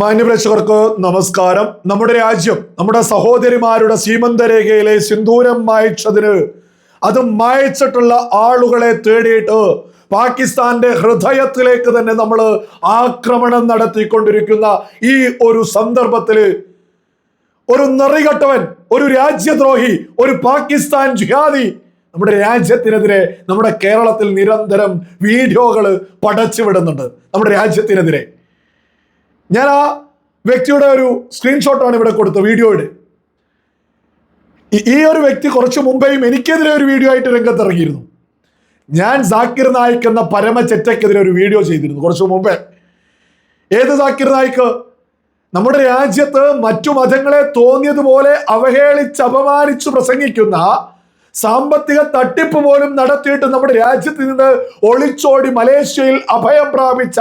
മാന്യപ്രേക്ഷകർക്ക് നമസ്കാരം. നമ്മുടെ രാജ്യം നമ്മുടെ സഹോദരിമാരുടെ സീമന്തരേഖയിലെ സിന്ദൂരം മായച്ചതിന് അത് മായച്ചിട്ടുള്ള ആളുകളെ തേടിയിട്ട് പാകിസ്ഥാന്റെ ഹൃദയത്തിലേക്ക് തന്നെ നമ്മൾ ആക്രമണം നടത്തിക്കൊണ്ടിരിക്കുന്ന ഈ ഒരു സന്ദർഭത്തിൽ ഒരു നിറികെട്ടവൻ ഒരു രാജ്യദ്രോഹി ഒരു പാകിസ്ഥാൻ ജിഹാദി നമ്മുടെ രാജ്യത്തിനെതിരെ നമ്മുടെ കേരളത്തിൽ നിരന്തരം വീഡിയോകൾ പടച്ചുവിടുന്നുണ്ട്. നമ്മുടെ രാജ്യത്തിനെതിരെ. ഞാൻ ആ വ്യക്തിയുടെ ഒരു സ്ക്രീൻഷോട്ടാണ് ഇവിടെ കൊടുത്തത് വീഡിയോയുടെ. ഈ- ഒരു വ്യക്തി കുറച്ച് മുമ്പേയും എനിക്കെതിരെ ഒരു വീഡിയോ ആയിട്ട് രംഗത്തിറങ്ങിയിരുന്നു. ഞാൻ സാക്കിർ നായിക് എന്ന പരമചെറ്റക്കെതിരെ ഒരു വീഡിയോ ചെയ്തിരുന്നു കുറച്ച് മുമ്പേ. ഏത് സാക്കിർ നായിക്ക് നമ്മുടെ രാജ്യത്ത് മറ്റു മതങ്ങളെ തോന്നിയതുപോലെ അവഹേളിച്ച് അപമാനിച്ചു പ്രസംഗിക്കുന്ന സാമ്പത്തിക തട്ടിപ്പ് പോലും നടത്തിയിട്ട് നമ്മുടെ രാജ്യത്ത് നിന്ന് ഒളിച്ചോടി മലേഷ്യയിൽ അഭയം പ്രാപിച്ച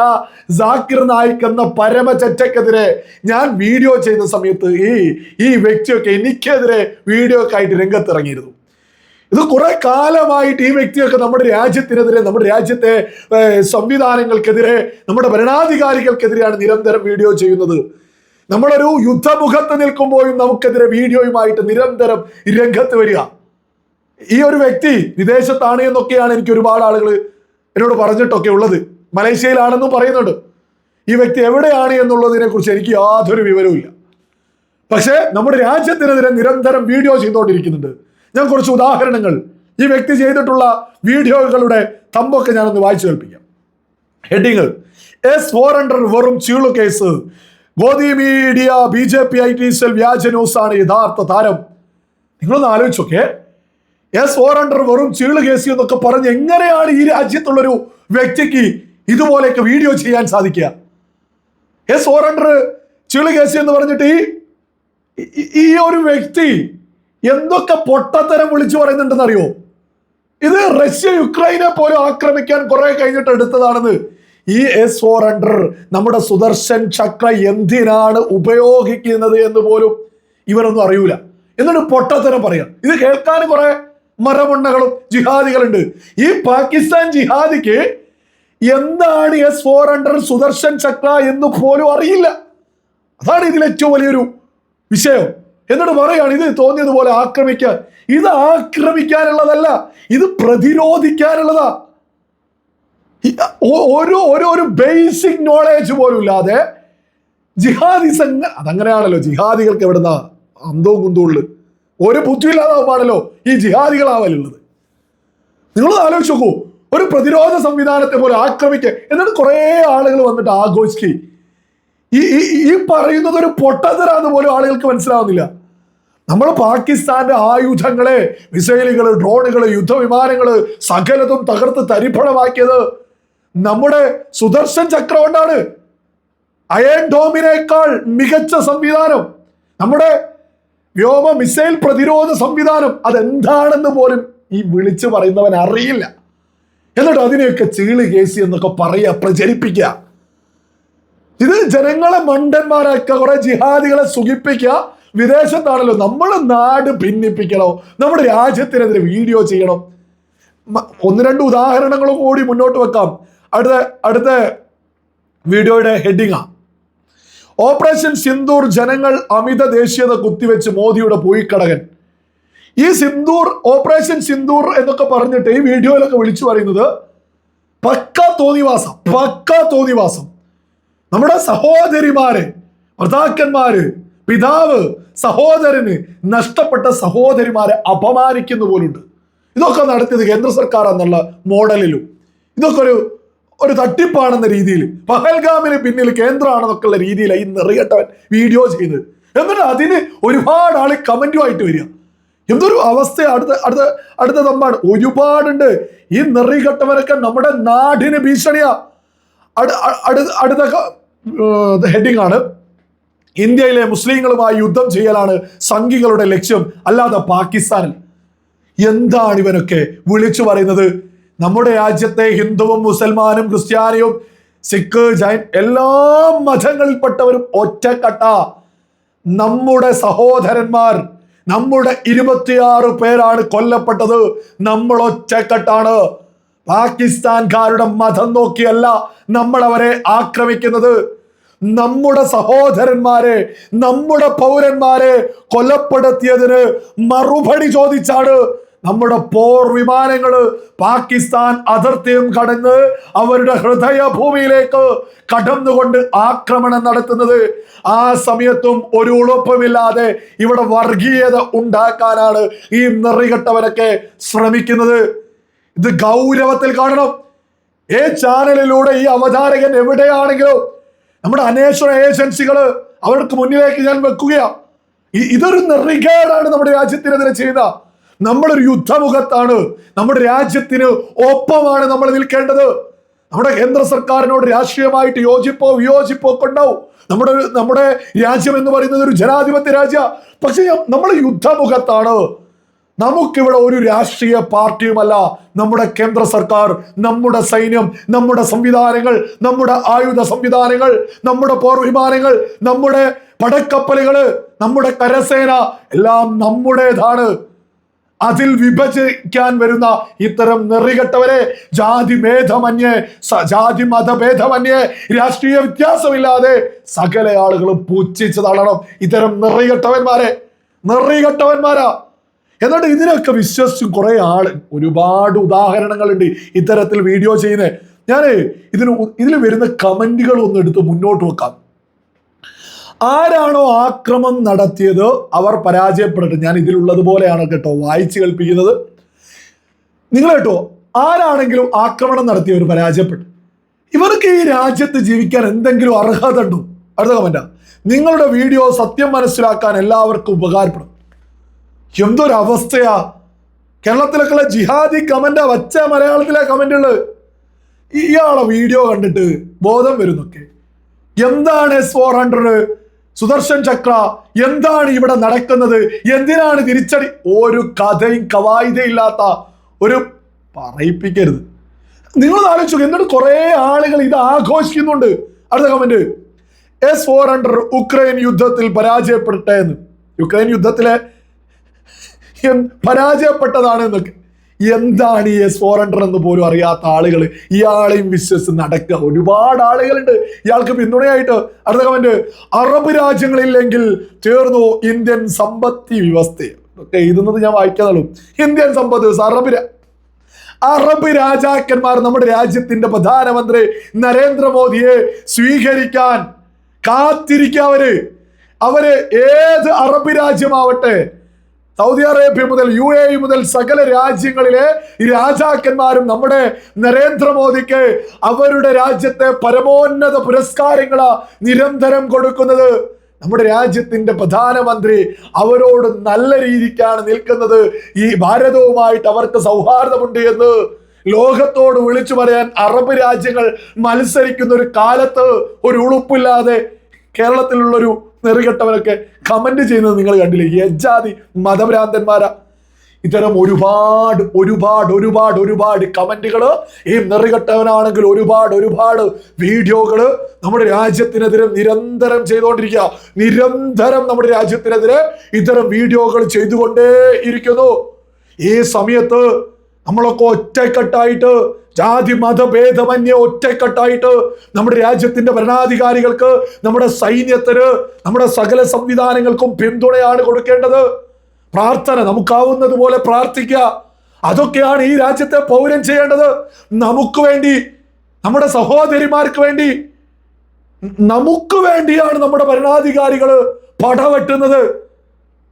ജാക്കിർ നായിക് എന്ന പരമചറ്റക്കെതിരെ ഞാൻ വീഡിയോ ചെയ്ത സമയത്ത് ഈ ഈ വ്യക്തിയൊക്കെ എനിക്കെതിരെ വീഡിയോ ഒക്കെ ആയിട്ട് രംഗത്തിറങ്ങിയിരുന്നു. ഇത് കുറെ കാലമായിട്ട് ഈ വ്യക്തിയൊക്കെ നമ്മുടെ രാജ്യത്തിനെതിരെ നമ്മുടെ രാജ്യത്തെ സംവിധാനങ്ങൾക്കെതിരെ നമ്മുടെ ഭരണാധികാരികൾക്കെതിരെയാണ് നിരന്തരം വീഡിയോ ചെയ്യുന്നത്. നമ്മളൊരു യുദ്ധമുഖത്ത് നിൽക്കുമ്പോഴും നമുക്കെതിരെ വീഡിയോയുമായിട്ട് നിരന്തരം രംഗത്ത് വരിക. ഈ ഒരു വ്യക്തി വിദേശത്താണ് എന്നൊക്കെയാണ് എനിക്ക് ഒരുപാട് ആളുകൾ എന്നോട് പറഞ്ഞിട്ടൊക്കെ ഉള്ളത്. മലേഷ്യയിലാണെന്നും പറയുന്നുണ്ട്. ഈ വ്യക്തി എവിടെയാണ് എന്നുള്ളതിനെ കുറിച്ച് എനിക്ക് യാതൊരു വിവരവുമില്ല പക്ഷേ നമ്മുടെ രാജ്യത്തിനെതിരെ നിരന്തരം വീഡിയോ ചെയ്തുകൊണ്ടിരിക്കുന്നുണ്ട്. ഞാൻ കുറച്ച് ഉദാഹരണങ്ങൾ. ഈ വ്യക്തി ചെയ്തിട്ടുള്ള വീഡിയോകളുടെ തമ്പൊക്കെ ഞാനൊന്ന് വായിച്ചു കേൾപ്പിക്കാം. ഹെഡിങ്ങൾ എസ് ഫോർ ഹൺഡ്രഡ് വെറും ചീളു case. Godi media B J P I T cell വ്യാജ ന്യൂസ് ആണ് യഥാർത്ഥ താരം. നിങ്ങളൊന്ന് ആലോചിച്ചോക്കെ. എസ് ഫോർ ഹൺഡ്രഡ് വെറും ചീൾ കേസി എന്നൊക്കെ പറഞ്ഞ് എങ്ങനെയാണ് ഈ രാജ്യത്തുള്ളൊരു വ്യക്തിക്ക് ഇതുപോലെയൊക്കെ വീഡിയോ ചെയ്യാൻ സാധിക്കുക? എസ് ഫോർ ഹൺഡ്രഡ് ചീൾ കേസി എന്ന് പറഞ്ഞിട്ട് ഈ ഈ- ഒരു വ്യക്തി എന്തൊക്കെ പൊട്ടത്തരം വിളിച്ചു പറയുന്നുണ്ടെന്ന് അറിയോ ഇത് റഷ്യ യുക്രൈനെ പോലും ആക്രമിക്കാൻ കുറെ കഴിഞ്ഞിട്ട് എടുത്തതാണെന്ന് ഈ എസ് ഫോർ ഹൺഡ്രഡ് നമ്മുടെ സുദർശൻ ചക്ര എന്തിനാണ് ഉപയോഗിക്കുന്നത് എന്ന് പോലും ഇവരൊന്നും അറിയൂല. എന്നിട്ട് പൊട്ടത്തരം പറയാം. ഇത് കേൾക്കാൻ കുറെ മരമണ്ണകളും ജിഹാദികളുണ്ട്. ഈ പാകിസ്ഥാൻ ജിഹാദിക്ക് എന്താണ് S four hundred Sudarshan Chakra എന്ന് പോലും അറിയില്ല. അതാണ് ഇതിൽ ഏറ്റവും വലിയൊരു വിഷയം. എന്നിട്ട് പറയാണ് ഇത് തോന്നിയതുപോലെ ആക്രമിക്കാൻ. ഇത് ആക്രമിക്കാനുള്ളതല്ല ഇത് പ്രതിരോധിക്കാനുള്ളതാ. ഒരു ഓരോ ഒരു ബേസിക് നോളേജ് പോലും ഇല്ലാതെ ജിഹാദിസ് അതങ്ങനെയാണല്ലോ ജിഹാദികൾക്ക് എവിടുന്ന അന്തവും കുന്തമുള്ളു ഒരു ബുദ്ധിയില്ലാതാവുമ്പോഴാണല്ലോ ഈ ജിഹാദികളാവലുള്ളത് നിങ്ങൾ ആലോചിച്ച് നോക്കൂ. ഒരു പ്രതിരോധ സംവിധാനത്തെ പോലെ ആക്രമിക്കുക എന്നിട്ട് കുറേ ആളുകൾ വന്നിട്ട് ആഘോഷിക്കുക ഈ ഈ പറയുന്നത് ഒരു പൊട്ടത്തരാന്ന് പോലും ആളുകൾക്ക് മനസ്സിലാവുന്നില്ല. നമ്മൾ പാകിസ്ഥാന്റെ ആയുധങ്ങളെ മിസൈലുകൾ ഡ്രോണുകൾ യുദ്ധവിമാനങ്ങൾ സകലതും തകർത്ത് തരിപ്പണമാക്കിയത് നമ്മുടെ സുദർശൻ ചക്ര കൊണ്ടാണ്. അയൺ ഡോമിനേക്കാൾ മികച്ച സംവിധാനം. നമ്മുടെ വ്യോമ മിസൈൽ പ്രതിരോധ സംവിധാനം അതെന്താണെന്ന് പോലും ഈ വിളിച്ചു പറയുന്നവൻ അറിയില്ല. എന്നിട്ട് അതിനെയൊക്കെ ചീൾ കേസി എന്നൊക്കെ പറയുക പ്രചരിപ്പിക്കുക. ഇത് ജനങ്ങളെ മണ്ടന്മാരാക്കുക കുറെ ജിഹാദികളെ സുഖിപ്പിക്കുക വിദേശത്താണല്ലോ. നമ്മൾ നാട് ഭിന്നിപ്പിക്കണോ? നമ്മുടെ രാജ്യത്തിനെതിരെ വീഡിയോ ചെയ്യണം? ഒന്ന് രണ്ട് ഉദാഹരണങ്ങളും കൂടി മുന്നോട്ട് വെക്കാം. അടുത്ത അടുത്ത വീഡിയോയുടെ ഹെഡിങ്ങാ ഓപ്പറേഷൻ സിന്ദൂർ ജനങ്ങൾ അമിത ദേശീയത കുത്തിവെച്ച് മോദിയുടെ പൂയിക്കടകൻ. ഈ സിന്ദൂർ ഓപ്പറേഷൻ സിന്ദൂർ എന്നൊക്കെ പറഞ്ഞിട്ട് ഈ വീഡിയോയിലൊക്കെ വിളിച്ചു പറയുന്നത് പക്ക തോന്നിവാസം പക്ക തോന്നിവാസം. നമ്മുടെ സഹോദരിമാര് ഭർത്താക്കന്മാര് പിതാവ് സഹോദരന് നഷ്ടപ്പെട്ട സഹോദരിമാരെ അപമാനിക്കുന്ന പോലുണ്ട്. ഇതൊക്കെ നടത്തിയത് കേന്ദ്ര സർക്കാർ എന്നുള്ള മോഡലിലും. ഇതൊക്കെ ഒരു ഒരു തട്ടിപ്പാണെന്ന രീതിയിൽ പഹൽഗാമിന് പിന്നിൽ കേന്ദ്രമാണെന്നൊക്കെ ഉള്ള രീതിയിലാണ് ഈ നിറയട്ടവൻ വീഡിയോ ചെയ്ത് എന്നിട്ട് അതിന് ഒരുപാട് ആൾ കമന്റുമായിട്ട് വരിക. എന്തൊരു അവസ്ഥ അടുത്ത അടുത്ത അടുത്ത തമ്പാണ് ഒരുപാടുണ്ട്. ഈ നിറികെട്ടവരൊക്കെ നമ്മുടെ നാടിന് ഭീഷണിയാ. അടു- അടു- അടുത്ത ഹെഡിങ് ആണ്. ഇന്ത്യയിലെ മുസ്ലിങ്ങളുമായി യുദ്ധം ചെയ്യലാണ് സംഘികളുടെ ലക്ഷ്യം അല്ലാതെ പാകിസ്ഥാനിൽ. എന്താണ് ഇവനൊക്കെ വിളിച്ചു പറയുന്നത്? നമ്മുടെ രാജ്യത്തെ ഹിന്ദുവും മുസൽമാനും ക്രിസ്ത്യാനിയും സിഖ് ജൈൻ എല്ലാ മതങ്ങളിൽപ്പെട്ടവരും ഒറ്റക്കട്ട. നമ്മുടെ സഹോദരന്മാർ നമ്മുടെ ഇരുപത്തിയാറ് പേരാണ് കൊല്ലപ്പെട്ടത്. നമ്മൾ ഒറ്റക്കെട്ടാണ്. പാകിസ്ഥാൻകാരുടെ മതം നോക്കിയല്ല നമ്മൾ അവരെ ആക്രമിക്കുന്നത്. നമ്മുടെ സഹോദരന്മാരെ നമ്മുടെ പൗരന്മാരെ കൊലപ്പെടുത്തിയതിന് മറുപടി ചോദിച്ചാണ് നമ്മുടെ പോർ വിമാനങ്ങൾ പാകിസ്ഥാൻ അതിർത്തിയും കടന്ന് അവരുടെ ഹൃദയഭൂമിയിലേക്ക് കടന്നുകൊണ്ട് ആക്രമണം നടത്തുന്നത്. ആ സമയത്തും ഒരു ഉളുപ്പമില്ലാതെ ഇവിടെ വർഗീയത ഉണ്ടാക്കാനാണ് ഈ നിറികെട്ടവരൊക്കെ ശ്രമിക്കുന്നത്. ഇത് ഗൗരവത്തിൽ കാണണം. ഏ ചാനലിലൂടെ ഈ അവതാരകൻ എവിടെയാണെങ്കിലും നമ്മുടെ അന്വേഷണ ഏജൻസികൾ അവർക്ക് മുന്നിലേക്ക് ഞാൻ വെക്കുകയാണ് ഇതൊരു നിറികേടാണ് നമ്മുടെ രാജ്യത്തിനെതിരെ ചെയ്ത നമ്മളൊരു യുദ്ധമുഖത്താണ് നമ്മുടെ രാജ്യത്തിന് ഒപ്പമാണ് നമ്മൾ നിൽക്കേണ്ടത്. നമ്മുടെ കേന്ദ്ര സർക്കാരിനോട് രാഷ്ട്രീയമായിട്ട് യോജിപ്പോ വിയോജിപ്പോ ഒക്കെ ഉണ്ടാവും. നമ്മുടെ നമ്മുടെ രാജ്യം എന്ന് പറയുന്നത് ഒരു ജനാധിപത്യ രാജ്യ. പക്ഷെ നമ്മൾ യുദ്ധമുഖത്താണ്. നമുക്കിവിടെ ഒരു രാഷ്ട്രീയ പാർട്ടിയുമല്ല. നമ്മുടെ കേന്ദ്ര സർക്കാർ നമ്മുടെ സൈന്യം നമ്മുടെ സംവിധാനങ്ങൾ നമ്മുടെ ആയുധ സംവിധാനങ്ങൾ നമ്മുടെ പോർവിമാനങ്ങൾ നമ്മുടെ പടക്കപ്പലുകൾ നമ്മുടെ കരസേന എല്ലാം നമ്മുടേതാണ്. അതിൽ വിഭജിക്കാൻ വരുന്ന ഇത്തരം നെറികെട്ടവരെ ജാതി ഭേദമന്യേ ജാതി മതഭേദമന്യേ രാഷ്ട്രീയ വ്യത്യാസമില്ലാതെ സകല ആളുകളും പൂച്ഛിച്ച് തള്ളണം. ഇത്തരം നെറികെട്ടവന്മാരെ നെറികെട്ടവന്മാരാ. എന്നിട്ട് ഇതിനൊക്കെ വിശ്വസിച്ചും കുറെ ആൾ ഒരുപാട് ഉദാഹരണങ്ങളുണ്ട് ഇത്തരത്തിൽ വീഡിയോ ചെയ്യുന്നത് ഞാൻ ഇതിന് ഇതിൽ വരുന്ന കമന്റുകൾ ഒന്ന് എടുത്ത് മുന്നോട്ട് വെക്കാം. ആരാണോ ആക്രമം നടത്തിയത്? അവർ പരാജയപ്പെടട്ടെ ഞാൻ ഇതിലുള്ളതുപോലെയാണ് കേട്ടോ വായിച്ചു കൽപ്പിക്കുന്നത് നിങ്ങൾ കേട്ടോ ആരാണെങ്കിലും ആക്രമണം നടത്തിയവർ പരാജയപ്പെട്ടു. ഇവർക്ക് ഈ രാജ്യത്ത് ജീവിക്കാൻ എന്തെങ്കിലും അർഹത ഉണ്ടോ? അടുത്ത കമന്റാ നിങ്ങളുടെ വീഡിയോ സത്യം മനസ്സിലാക്കാൻ എല്ലാവർക്കും ഉപകാരപ്പെടും. എന്തൊരു അവസ്ഥയാ കേരളത്തിലൊക്കെയുള്ള ജിഹാദി കമന്റാ വച്ച മലയാളത്തിലെ കമന്റുകൾ ഇയാളെ വീഡിയോ കണ്ടിട്ട് ബോധം വരുന്നൊക്കെ. എന്താണ് S four hundred Sudarshan Chakra എന്താണ് ഇവിടെ നടക്കുന്നത്? എന്തിനാണ് തിരിച്ചടി? ഒരു കഥയും കവായുതയില്ലാത്ത ഒരു പറയിപ്പിക്കരുത്. നിങ്ങൾ ആലോചിച്ചു എന്നിട്ട് കുറെ ആളുകൾ ഇത് ആഘോഷിക്കുന്നുണ്ട്. അടുത്ത comment S four hundred Ukraine യുദ്ധത്തിൽ പരാജയപ്പെട്ടെ എന്ന് യുക്രൈൻ യുദ്ധത്തിലെ പരാജയപ്പെട്ടതാണ് എന്നൊക്കെ എന്താണ് ഈ എസ് ഫോർ ഹൺഡ്രഡ് എന്ന് പോലും അറിയാത്ത ആളുകൾ ഇയാളെയും വിശ്വസിച്ച് നടക്കുക. ഒരുപാട് ആളുകളുണ്ട്. ഇയാൾക്ക് പിന്തുണയായിട്ട് അടുത്ത കമന്റ് അറബ് രാജ്യങ്ങളില്ലെങ്കിൽ ചേർന്നു ഇന്ത്യൻ സമ്പത്തി വ്യവസ്ഥ. ഒക്കെ എഴുതുന്നത് ഞാൻ വായിക്കാന്നുള്ളൂ ഇന്ത്യൻ സമ്പത്ത് അറബ് രാ- അറബ് രാജാക്കന്മാർ നമ്മുടെ രാജ്യത്തിന്റെ പ്രധാനമന്ത്രി നരേന്ദ്രമോദിയെ സ്വീകരിക്കാൻ കാത്തിരിക്കുക അവർ ഏത് അറബ് രാജ്യമാവട്ടെ സൗദി അറേബ്യ മുതൽ യു എ മുതൽ സകല രാജ്യങ്ങളിലെ രാജാക്കന്മാരും നമ്മുടെ നരേന്ദ്രമോദിക്ക് അവരുടെ രാജ്യത്തെ പരമോന്നത പുരസ്കാരങ്ങളാ നിരന്തരം കൊടുക്കുന്നത്. നമ്മുടെ രാജ്യത്തിന്റെ പ്രധാനമന്ത്രി അവരോട് നല്ല രീതിക്കാണ് നിൽക്കുന്നത്. ഈ ഭാരതവുമായിട്ട് അവർക്ക് സൗഹാർദ്ദമുണ്ട് എന്ന് ലോകത്തോട് വിളിച്ചു പറയാൻ അറബ് രാജ്യങ്ങൾ മത്സരിക്കുന്ന ഒരു കാലത്ത് ഒരു ഉളുപ്പില്ലാതെ കേരളത്തിലുള്ളൊരു നെറികെട്ടവരൊക്കെ കമന്റ് ചെയ്യുന്നത് നിങ്ങൾ കണ്ടില്ലേ? യജാതി മതഭ്രാന്തന്മാരാ. ഇത്തരം ഒരുപാട് ഒരുപാട് ഒരുപാട് ഒരുപാട് കമന്റുകൾ ഈ നെറികെട്ടവനാണെങ്കിൽ ഒരുപാട് ഒരുപാട് വീഡിയോകൾ നമ്മുടെ രാജ്യത്തിനെതിരെ നിരന്തരം ചെയ്തുകൊണ്ടിരിക്കുക. നിരന്തരം നമ്മുടെ രാജ്യത്തിനെതിരെ ഇത്തരം വീഡിയോകൾ ചെയ്തുകൊണ്ടേ ഇരിക്കുന്നു ഈ സമയത്ത് നമ്മളൊക്കെ ഒറ്റക്കെട്ടായിട്ട് ജാതി മതഭേദമന്യേ ഒറ്റക്കെട്ടായിട്ട് നമ്മുടെ രാജ്യത്തിന്റെ ഭരണാധികാരികൾക്ക് നമ്മുടെ സൈന്യത്തിന് നമ്മുടെ സകല സംവിധാനങ്ങൾക്കും പിന്തുണയാണ് കൊടുക്കേണ്ടത്. പ്രാർത്ഥന നമുക്കാവുന്നത് പോലെ പ്രാർത്ഥിക്കുക. അതൊക്കെയാണ് ഈ രാജ്യത്തെ പൗരൻ ചെയ്യേണ്ടത്. നമുക്ക് വേണ്ടി നമ്മുടെ സഹോദരിമാർക്ക് വേണ്ടി നമുക്ക് വേണ്ടിയാണ് നമ്മുടെ ഭരണാധികാരികൾ പടവെട്ടുന്നത്.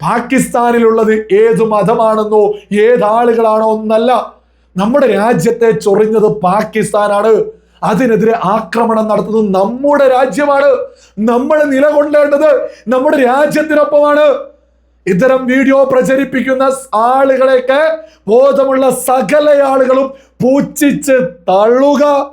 പാകിസ്ഥാനിലുള്ളത് ഏത് മതമാണെന്നോ ഏതാളുകളാണോ ഒന്നല്ല നമ്മുടെ രാജ്യത്തെ ചൊറിഞ്ഞത് പാകിസ്ഥാനാണ്. അതിനെതിരെ ആക്രമണം നടത്തുന്നത് നമ്മുടെ രാജ്യമാണ്. നമ്മൾ നിലകൊള്ളേണ്ടത് നമ്മുടെ രാജ്യത്തിനൊപ്പമാണ്. ഇത്തരം വീഡിയോ പ്രചരിപ്പിക്കുന്ന ആളുകളെയൊക്കെ ബോധമുള്ള സകല ആളുകളും പൂച്ഛിച്ച് തള്ളുക.